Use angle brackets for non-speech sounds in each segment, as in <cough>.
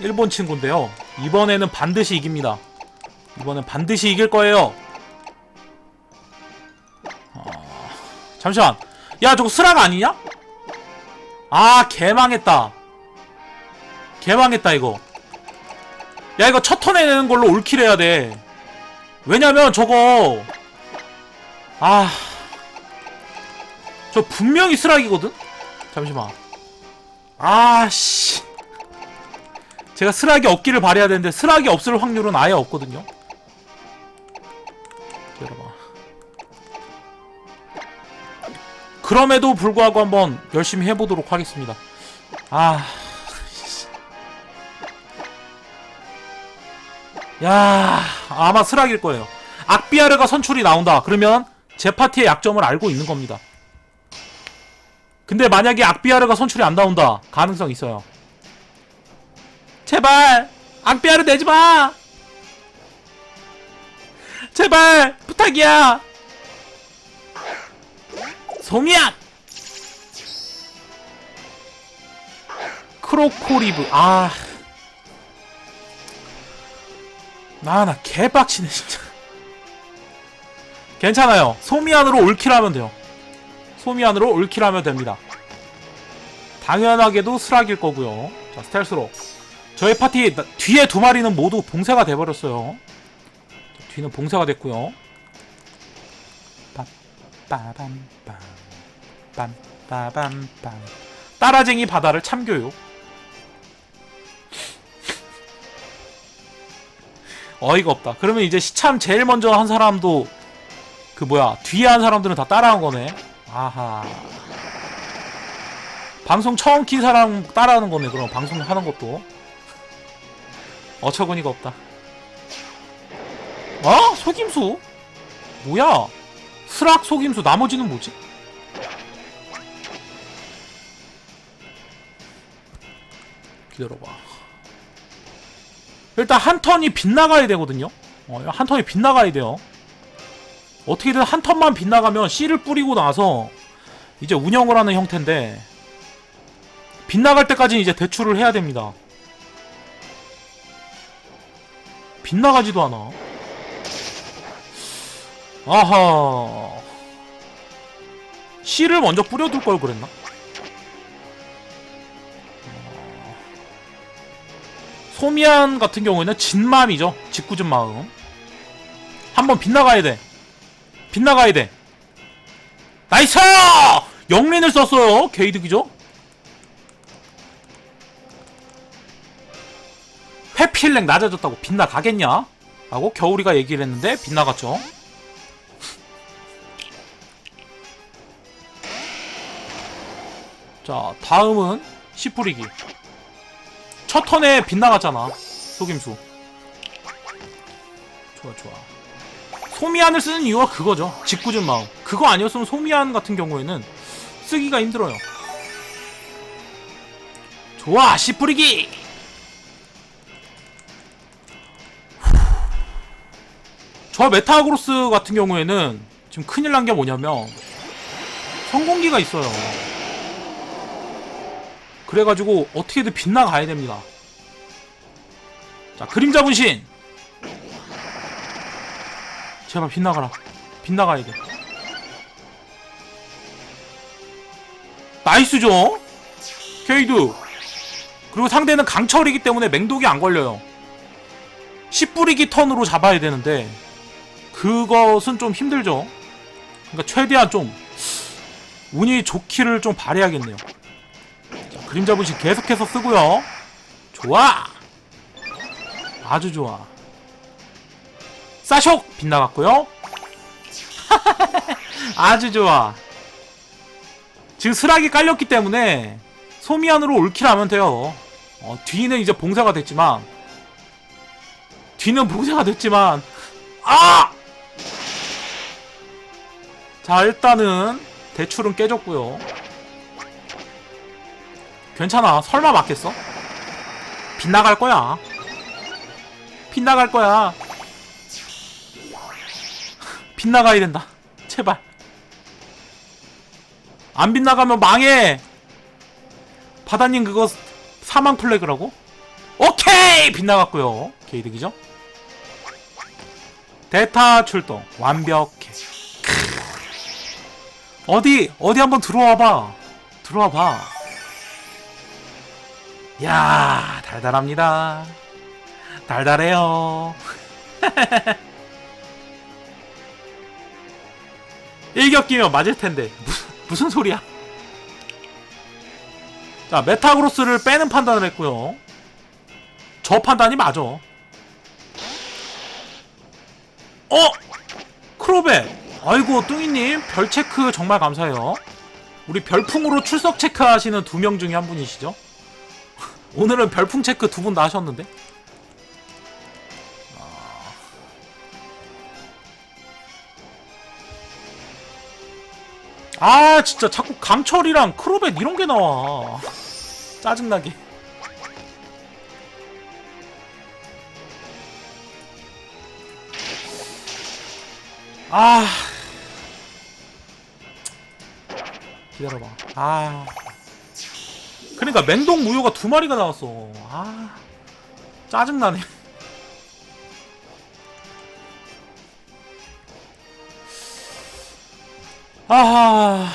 일본 친구인데요. 이번에는 반드시 이깁니다. 이번엔 반드시 이길 거예요. 어, 잠시만. 야, 저거 스락 아니냐? 아, 개망했다. 개망했다, 이거. 야, 이거 첫 턴에 내는 걸로 올킬 해야 돼. 왜냐면 저거. 아. 저 분명히 스락이거든? 잠시만. 아, 씨. 제가 스락이 없기를 바래야 되는데 스락이 없을 확률은 아예 없거든요. 기다려봐. 그럼에도 불구하고 한번 열심히 해보도록 하겠습니다. 아, 씨. 야, 아마 스락일 거예요. 악비아르가 선출이 나온다. 그러면 제 파티의 약점을 알고 있는 겁니다. 근데 만약에 악비아르가 선출이 안 나온다. 가능성 있어요. 제발 악비아르 내지 마. 제발 부탁이야. 소미야. 크로코리브 아. 나나 개빡치네 진짜. 괜찮아요. 소미안으로 올킬하면 돼요. 소미안으로 올킬하면 됩니다. 당연하게도 스락일 거고요. 자 스텔스로. 저희 파티 나- 뒤에 두 마리는 모두 봉쇄가 돼버렸어요. 자, 뒤는 봉쇄가 됐고요. 따라쟁이 바다를 참교육. <laughs> 어이가 없다. 그러면 이제 시참 제일 먼저 한 사람도 그 뭐야 뒤에 한 사람들은 다 따라한 거네. 아하. 방송 처음 킨 사람 따라하는 거네. 그럼 방송 하는 것도. 어처구니가 없다. 어? 속임수? 뭐야? 스락 속임수 나머지는 뭐지? 기다려봐. 일단 한 턴이 빗나가야 되거든요. 어, 한 턴이 빗나가야 돼요. 어떻게든 한 턴만 빗나가면 씨를 뿌리고 나서 이제 운영을 하는 형태인데 빗나갈 때까지 이제 대출을 해야 됩니다. 빗나가지도 않아. 아하. 씨를 먼저 뿌려둘 걸 그랬나? 어. 소미안 같은 경우에는 진마음이죠. 짓궂은 마음. 한번 빗나가야 돼. 빗나가야 돼. 나이스! 영린을 썼어요. 게이득이죠? 회피일렉 낮아졌다고 빗나가겠냐? 라고 겨울이가 얘기를 했는데 빗나갔죠. <laughs> 자, 다음은 씨 뿌리기. 첫 턴에 빗나갔잖아. 속임수. 좋아, 좋아. 소미안을 쓰는 이유가 그거죠. 짓궂은 마음. 그거 아니었으면 소미안 같은 경우에는 쓰기가 힘들어요. 좋아, 씨 뿌리기! 저 메타그로스 같은 경우에는 지금 큰일 난 게 뭐냐면 성공기가 있어요. 그래가지고 어떻게든 빗나가야 됩니다. 자, 그림자 분신! 제발 빗나가라. 빗나가야 돼. 나이스죠? 케이드. 그리고 상대는 강철이기 때문에 맹독이 안 걸려요. 씨 뿌리기 턴으로 잡아야 되는데 그것은 좀 힘들죠. 그러니까 최대한 좀 운이 좋기를 좀 바래야겠네요. 자, 그림자 분신 계속해서 쓰고요. 좋아. 아주 좋아. 싸쇼 빗나갔고요. <laughs> 아주 좋아. 지금 스락이 깔렸기 때문에 소미안으로 올킬하면 돼요. 어, 뒤는 이제 봉쇄가 됐지만 뒤는 봉쇄가 됐지만 아! 자 일단은 대출은 깨졌고요. 괜찮아. 설마 맞겠어? 빗나갈 거야. 빗나갈 거야. 빗나가야 된다. 제발. 안 빗나가면 망해. 바다님 그거 사망 플래그라고? 어? 오케이 빗나갔고요 개이득이죠 대타 출동 완벽해 크. 어디 어디 한번 들어와봐. 들어와봐. 야 달달합니다. 달달해요. <laughs> 일격기면 맞을 텐데. 무슨, 무슨 소리야? 자 메타그로스를 빼는 판단을 했고요. 저 판단이 맞아. 어? 크로베 아이고 뚱이님 별 체크 정말 감사해요. 우리 별풍으로 출석 체크하시는 두 명 중에 한 분이시죠? <laughs> 오늘은 별풍 체크 두 분 다 하셨는데? 아. 진짜 자꾸 강철이랑 크로벳 이런 게 나와. 짜증나게. 아 기다려봐 아 그러니까 맹동 무효가 두 마리가 나왔어 아 짜증나네 <laughs> 아하.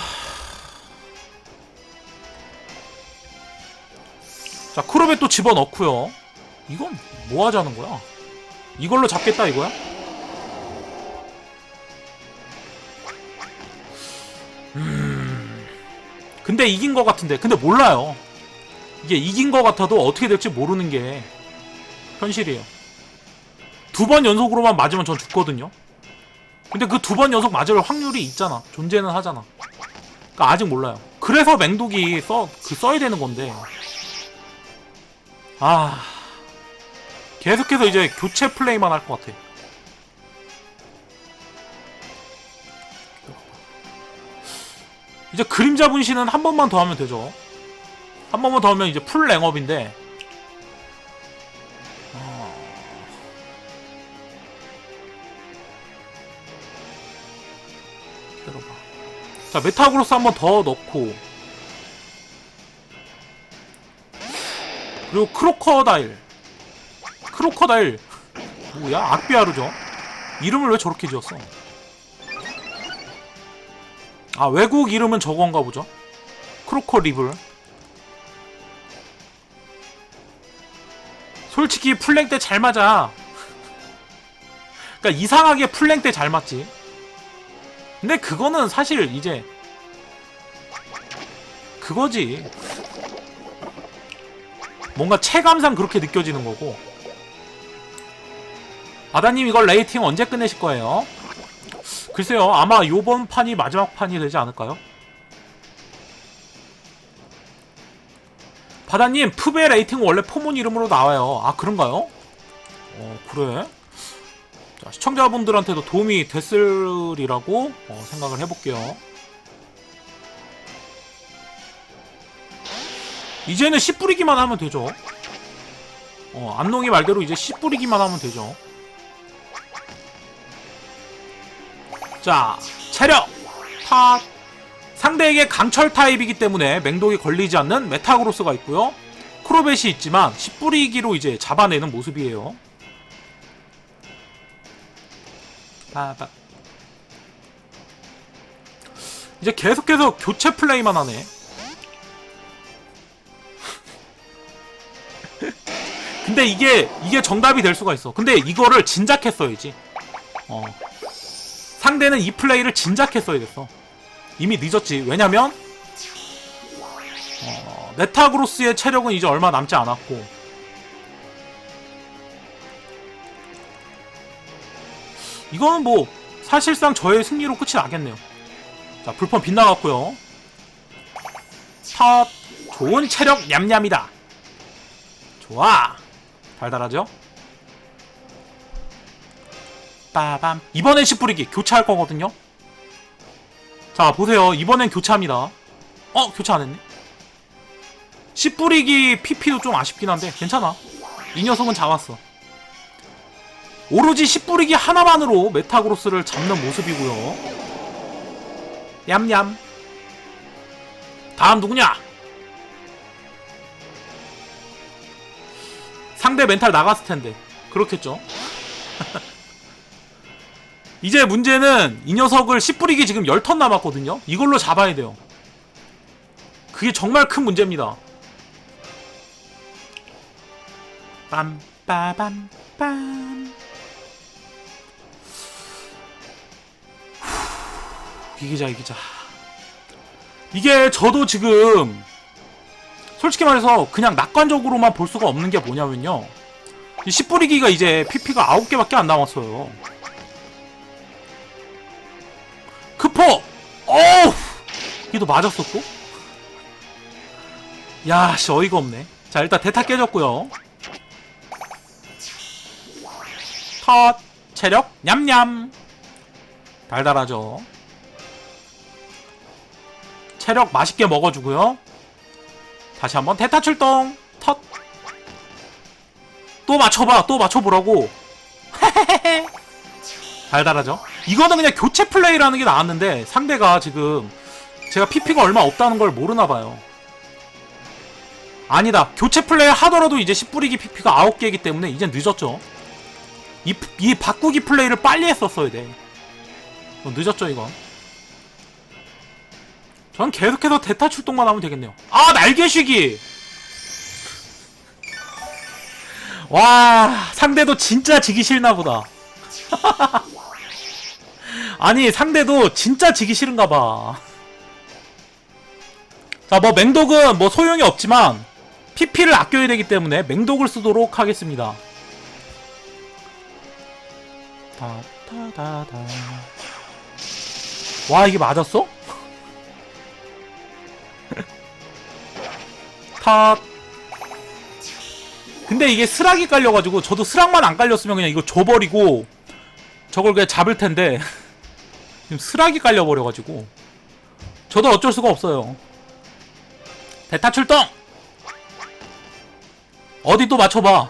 자, 크롭에 또 집어넣고요. 이건 뭐 하자는 거야? 이걸로 잡겠다 이거야? 근데 이긴 것 같은데. 근데 몰라요. 이게 이긴 것 같아도 어떻게 될지 모르는 게 현실이에요. 두 번 연속으로만 맞으면 전 죽거든요. 근데 그 두 번 연속 맞을 확률이 있잖아. 존재는 하잖아. 그러니까 아직 몰라요. 그래서 맹독이 써, 그 써야 되는 건데. 아. 계속해서 이제 교체 플레이만 할 것 같아. 이제 그림자 분신은 한 번만 더 하면 되죠. 한 번만 더 하면 이제 풀 랭업인데. 기다려봐. 자, 메타그로스 한 번 더 넣고. 그리고 크로커다일. 크로커다일. 뭐야? 악비아르죠? 이름을 왜 저렇게 지었어? 아, 외국 이름은 저건가 보죠? 크로커 리블. 솔직히 풀랭 때 잘 맞아. 그러니까 이상하게 풀랭 때 잘 맞지. 근데 그거는 사실 이제 그거지. 뭔가 체감상 그렇게 느껴지는 거고. 아다님 이걸 레이팅 언제 끝내실 거예요? 글쎄요, 아마 요번 판이 마지막 판이 되지 않을까요? 바다님, 푸베 레이팅 원래 포문 이름으로 나와요. 아, 그런가요? 어, 그래? 자, 시청자분들한테도 도움이 됐으리라고 어, 생각을 해볼게요. 이제는 씨 뿌리기만 하면 되죠. 어, 안농이 말대로 이제 씨 뿌리기만 하면 되죠. 자, 체력! 탓! 상대에게 강철 타입이기 때문에 맹독이 걸리지 않는 메타그로스가 있고요. 크로벳이 있지만 씨 뿌리기로 이제 잡아내는 모습이에요. 빠바. 이제 계속해서 교체 플레이만 하네. <laughs> 근데 이게 이게 정답이 될 수가 있어. 근데 이거를 진작했어야지. 어. 상대는 이 플레이를 진작했어야 됐어. 이미 늦었지. 왜냐면 어, 메타그로스의 체력은 이제 얼마 남지 않았고 이거는 뭐 사실상 저의 승리로 끝이 나겠네요. 자 불판 빗나갔고요. 탑 좋은 체력 냠냠이다. 좋아 달달하죠? 빠밤 이번엔 씨 뿌리기 교체할 거거든요. 자 보세요 이번엔 교체합니다. 어 교체 안 했네. 씨 뿌리기 PP도 좀 아쉽긴 한데 괜찮아. 이 녀석은 잡았어. 오로지 씨 뿌리기 하나만으로 메타그로스를 잡는 모습이고요. 얌얌. 다음 누구냐? 상대 멘탈 나갔을 텐데 그렇겠죠 <laughs> 이제 문제는 이 녀석을 씨 뿌리기 지금 10턴 남았거든요. 이걸로 잡아야 돼요. 그게 정말 큰 문제입니다. 빰빠밤빰. 이기자 이기자. 이게 저도 지금 솔직히 말해서 그냥 낙관적으로만 볼 수가 없는 게 뭐냐면요. 이 씨뿌리기가 이제 PP가 9개밖에 안 남았어요 또 맞았었고? 야, 씨, 어이가 없네. 자, 일단 대타 깨졌고요 컷! 체력, 냠냠! 달달하죠. 체력 맛있게 먹어주고요. 다시 한번 대타 출동! 텄! 또 맞춰봐! 또 맞춰보라고! <laughs> 달달하죠? 이거는 그냥 교체 플레이라는 게 나왔는데 상대가 지금 제가 PP가 얼마 없다는 걸 모르나 봐요. 아니다. 교체 플레이 하더라도 이제 10뿌리기 PP가 9개이기 때문에 이제 늦었죠. 이, 이 바꾸기 플레이를 빨리 했었어야 돼. 어, 늦었죠, 이건. 전 계속해서 대타 출동만 하면 되겠네요. 아, 날개쉬기! 와, 상대도 진짜 지기 싫나 보다. <laughs> 아니, 상대도 진짜 지기 싫은가 봐. 자, 뭐, 맹독은 뭐 소용이 없지만, PP를 아껴야 되기 때문에 맹독을 쓰도록 하겠습니다. 다다다다. 와, 이게 맞았어? <laughs> 탓. 근데 이게 스락이 깔려가지고 저도 스락만 안 깔렸으면 그냥 이거 줘버리고 저걸 그냥 잡을 텐데 <laughs> 지금 스락이 깔려버려가지고 저도 어쩔 수가 없어요. 대타 출동! 어디 또 맞춰봐.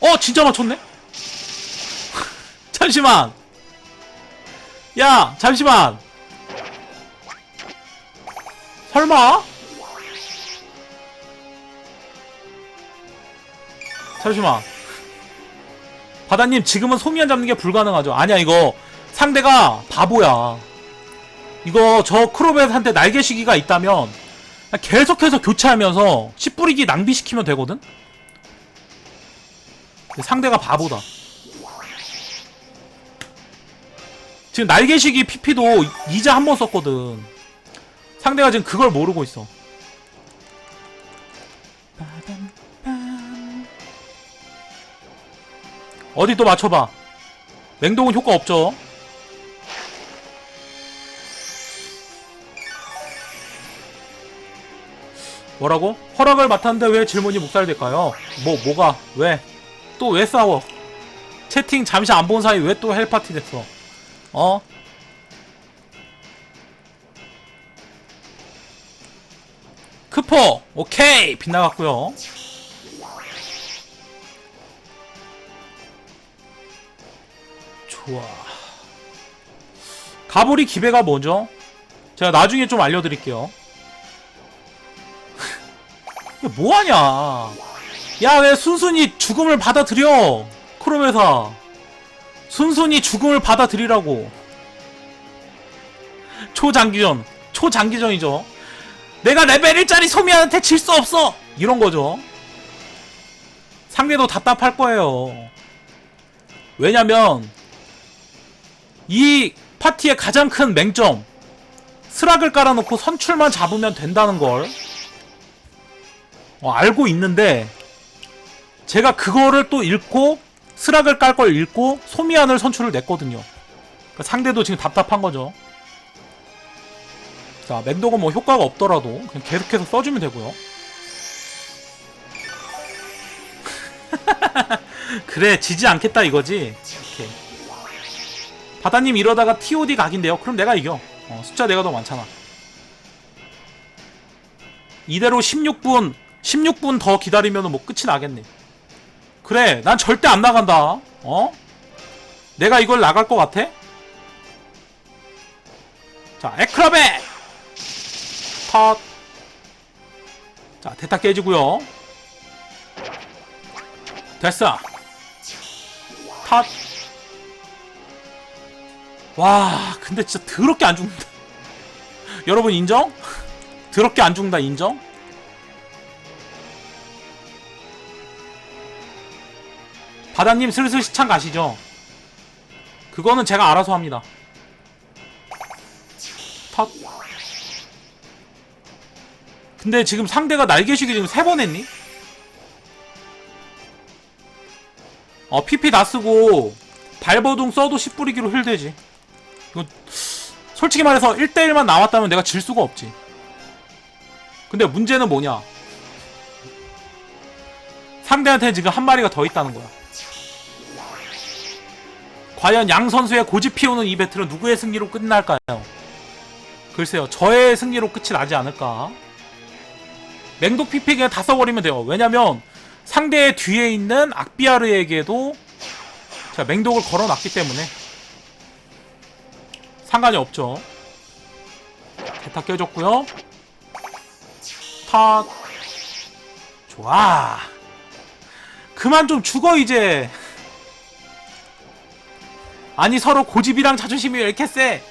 어, 진짜 맞췄네? <laughs> 잠시만! 야, 잠시만! 설마? 잠시만. 바다님, 지금은 소미안 잡는 게 불가능하죠. 아니야, 이거 상대가 바보야. 이거 저 크로벳한테 날개 시기가 있다면 계속해서 교체하면서 씨 뿌리기 낭비시키면 되거든? 상대가 바보다. 지금 날개시기 PP도 이자 한 번 썼거든. 상대가 지금 그걸 모르고 있어. 어디 또 맞춰봐. 맹독은 효과 없죠. 뭐라고? 허락을 맡았는데 왜 질문이 묵살될까요? 뭐 뭐가 왜? 또 왜 싸워? 채팅 잠시 안 본 사이 왜 또 헬파티 됐어? 어? 크포 오케이 빗나갔고요 좋아 가보리 기배가 뭐죠? 제가 나중에 좀 알려드릴게요 뭐하냐? 야 왜 순순히 죽음을 받아들여? 크롬 회사 순순히 죽음을 받아들이라고. 초장기전 초장기전이죠. 내가 레벨 1짜리 소미한테 질 수 없어! 이런 거죠. 상대도 답답할 거예요. 왜냐면 이 파티의 가장 큰 맹점 스락을 깔아놓고 선출만 잡으면 된다는 걸 어, 알고 있는데 제가 그거를 또 읽고 스락을 깔 걸 읽고 소미안을 선출을 냈거든요. 그러니까 상대도 지금 답답한 거죠. 자, 맹독은 뭐 효과가 없더라도 그냥 계속해서 써주면 되고요. <laughs> 그래, 지지 않겠다 이거지. 이렇게. 바다님 이러다가 TOD 각인데요. 그럼 내가 이겨. 어, 숫자 내가 더 많잖아. 이대로 16분 16분 더 기다리면 뭐 끝이 나겠네. 그래, 난 절대 안 나간다. 어? 내가 이걸 나갈 것 같아? 자, 에크라베! 컷. 자, 대타 깨지고요. 됐어. 탑. 와, 근데 진짜 더럽게 안 죽는다. <laughs> 여러분 인정? <laughs> 더럽게 안 죽는다 인정? 바다님 슬슬 시창 가시죠. 그거는 제가 알아서 합니다. 탑. 근데 지금 상대가 날개쉬기 지금 세 번 했니? 어, PP 다 쓰고, 발버둥 써도 10뿌리기로 힐되지. 이거, 솔직히 말해서 1대1만 나왔다면 내가 질 수가 없지. 근데 문제는 뭐냐? 상대한테 지금 한 마리가 더 있다는 거야. 과연 양 선수의 고집 피우는 이 배틀은 누구의 승리로 끝날까요? 글쎄요, 저의 승리로 끝이 나지 않을까? 맹독 PP 그냥 다 써버리면 돼요. 왜냐면 상대의 뒤에 있는 악비아르에게도 제가 맹독을 걸어놨기 때문에 상관이 없죠. 대타 깨졌고요. 탁 좋아. 그만 좀 죽어 이제. 아니 서로 고집이랑 자존심이 왜 이렇게 세?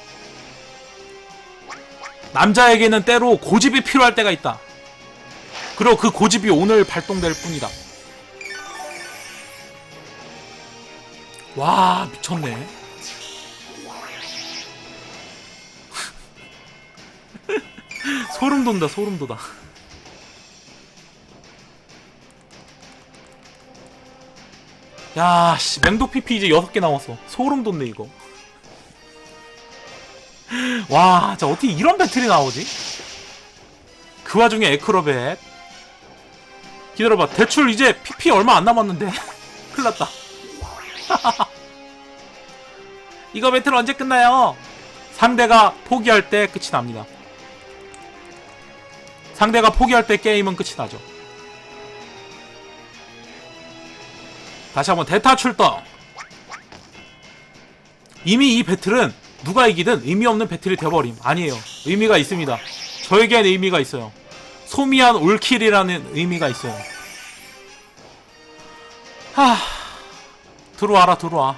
남자에게는 때로 고집이 필요할 때가 있다. 그리고 그 고집이 오늘 발동될 뿐이다. 와 미쳤네. <laughs> 소름 돋는다 소름 돋아. 야, 씨, 맹독 PP 이제 6개 남았어. 소름 돋네, 이거. <laughs> 와, 자, 어떻게 이런 배틀이 나오지? 그 와중에 에크로벳. 기다려봐. 대출 이제 PP 얼마 안 남았는데. <laughs> 큰일 났다. <laughs> 이거 배틀 언제 끝나요? 상대가 포기할 때 끝이 납니다. 상대가 포기할 때 게임은 끝이 나죠. 다시 한번 대타 출동. 이미 이 배틀은 누가 이기든 의미 없는 배틀이 되어버림. 아니에요. 의미가 있습니다. 저에겐 의미가 있어요. 소미한 올킬이라는 의미가 있어요. 하 들어와라 들어와.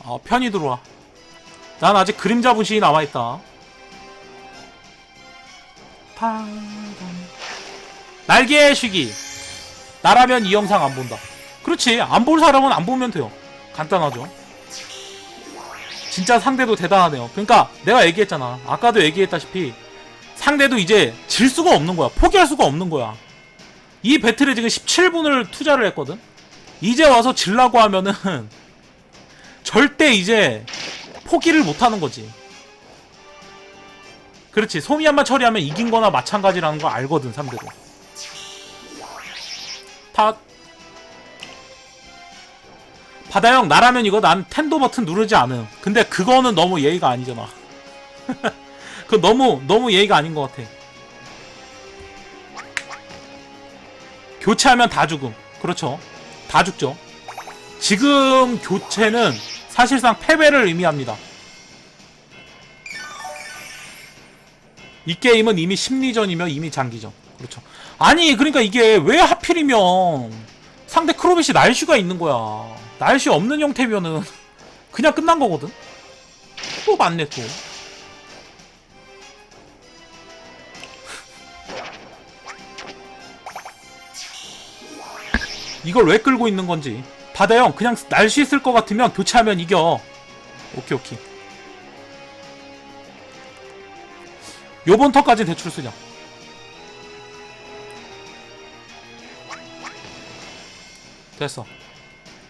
어, 편히 들어와. 난 아직 그림자 분신이 남아있다. 날개의 쉬기. 나라면 이 영상 안 본다. 그렇지. 안 볼 사람은 안 보면 돼요. 간단하죠. 진짜 상대도 대단하네요. 그러니까 내가 얘기했잖아. 아까도 얘기했다시피 상대도 이제 질 수가 없는 거야. 포기할 수가 없는 거야. 이 배틀에 지금 17분을 투자를 했거든. 이제 와서 질라고 하면은 <laughs> 절대 이제 포기를 못 하는 거지. 그렇지. 소미 한번 처리하면 이긴 거나 마찬가지라는 거 알거든, 상대도. 탓. 바다형 나라면 이거 난 텐도 버튼 누르지 않음. 근데 그거는 너무 예의가 아니잖아. <laughs> 그 너무 너무 예의가 아닌 것 같아. 교체하면 다 죽음. 그렇죠. 다 죽죠. 지금 교체는 사실상 패배를 의미합니다. 이 게임은 이미 심리전이며 이미 장기전. 그렇죠. 아니 그러니까 이게 왜 하필이면 상대 크로벳이 날씨가 있는 거야. 날씨 없는 형태면은 <laughs> 그냥 끝난 거거든. 또 맞네 또. <laughs> 이걸 왜 끌고 있는 건지. 바다형 그냥 날씨 있을 것 같으면 교체하면 이겨. 오케이 오케이. 요번 턴까지 대출 쓰자. 됐어.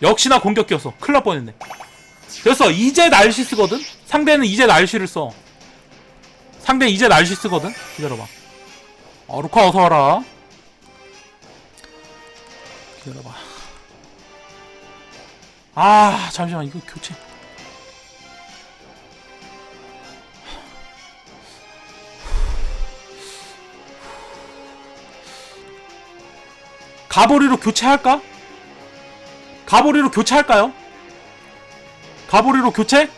역시나 공격기였어. 큰일 날 뻔했네. 됐어. 이제 날씨 쓰거든? 상대는 이제 날씨를 써. 상대 이제 날씨 쓰거든? 기다려봐. 어, 루카 어서 와라. 기다려봐. 아, 잠시만. 이거 교체. 가보리로 교체할까? 가보리로 교체할까요? 가보리로 교체?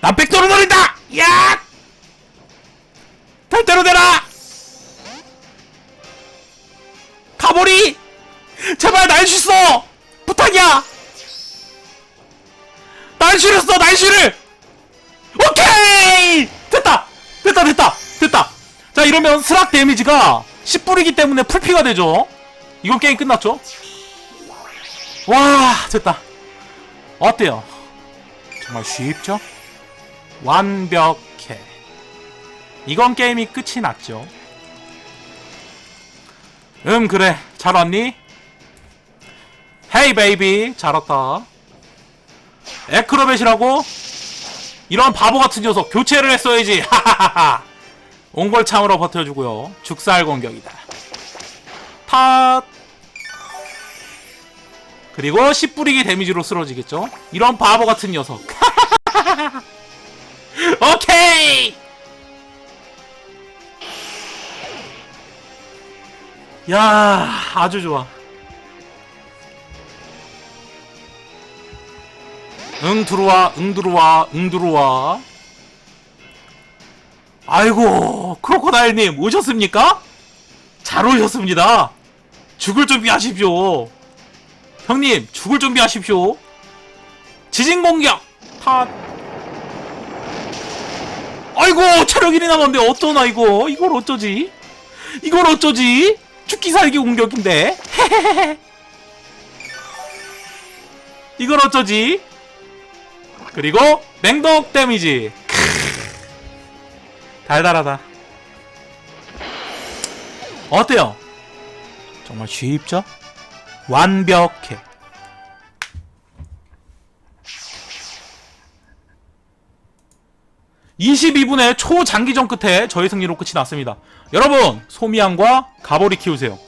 난 백도로 노린다! 야! 탈대로 내라! 가보리! 제발 날 쉬어! 부탁이야! 날씨를 써! 날씨를! 오케이! 됐다! 됐다 됐다! 자, 이러면 스락 데미지가 10불이기 때문에 풀피가 되죠. 이건 게임 끝났죠? 와, 됐다. 어때요? 정말 쉽죠? 완벽해. 이건 게임이 끝이 났죠. 음, 그래. 잘 왔니? 헤이, 베이비. 잘 왔다. 에크로벳이라고? 이런 바보 같은 녀석 교체를 했어야지. <laughs> 하하하하. 옹골참으로 버텨주고요. 죽살 공격이다. 탓. 그리고 10뿌리기 데미지로 쓰러지겠죠? 이런 바보 같은 녀석. <laughs> 오케이! 야, 아주 좋아. 응 들어와, 응 들어와, 응 들어와. 아이고, 크로코다일님 오셨습니까? 잘 오셨습니다. 죽을 준비하십시오. 형님, 죽을 준비하십시오. 지진 공격! 탓. 아이고, 체력 1이 남았는데 어쩌나, 이거. 이걸 어쩌지? 이걸 어쩌지? 죽기 살기 공격인데. <laughs> 이걸 어쩌지? 그리고 맹독 데미지. 달달하다. 어때요? 정말 쉽죠? 완벽해. (22분의) 초장기전 끝에 저희 승리로 끝이 났습니다 여러분 소미양과 가보리 키우세요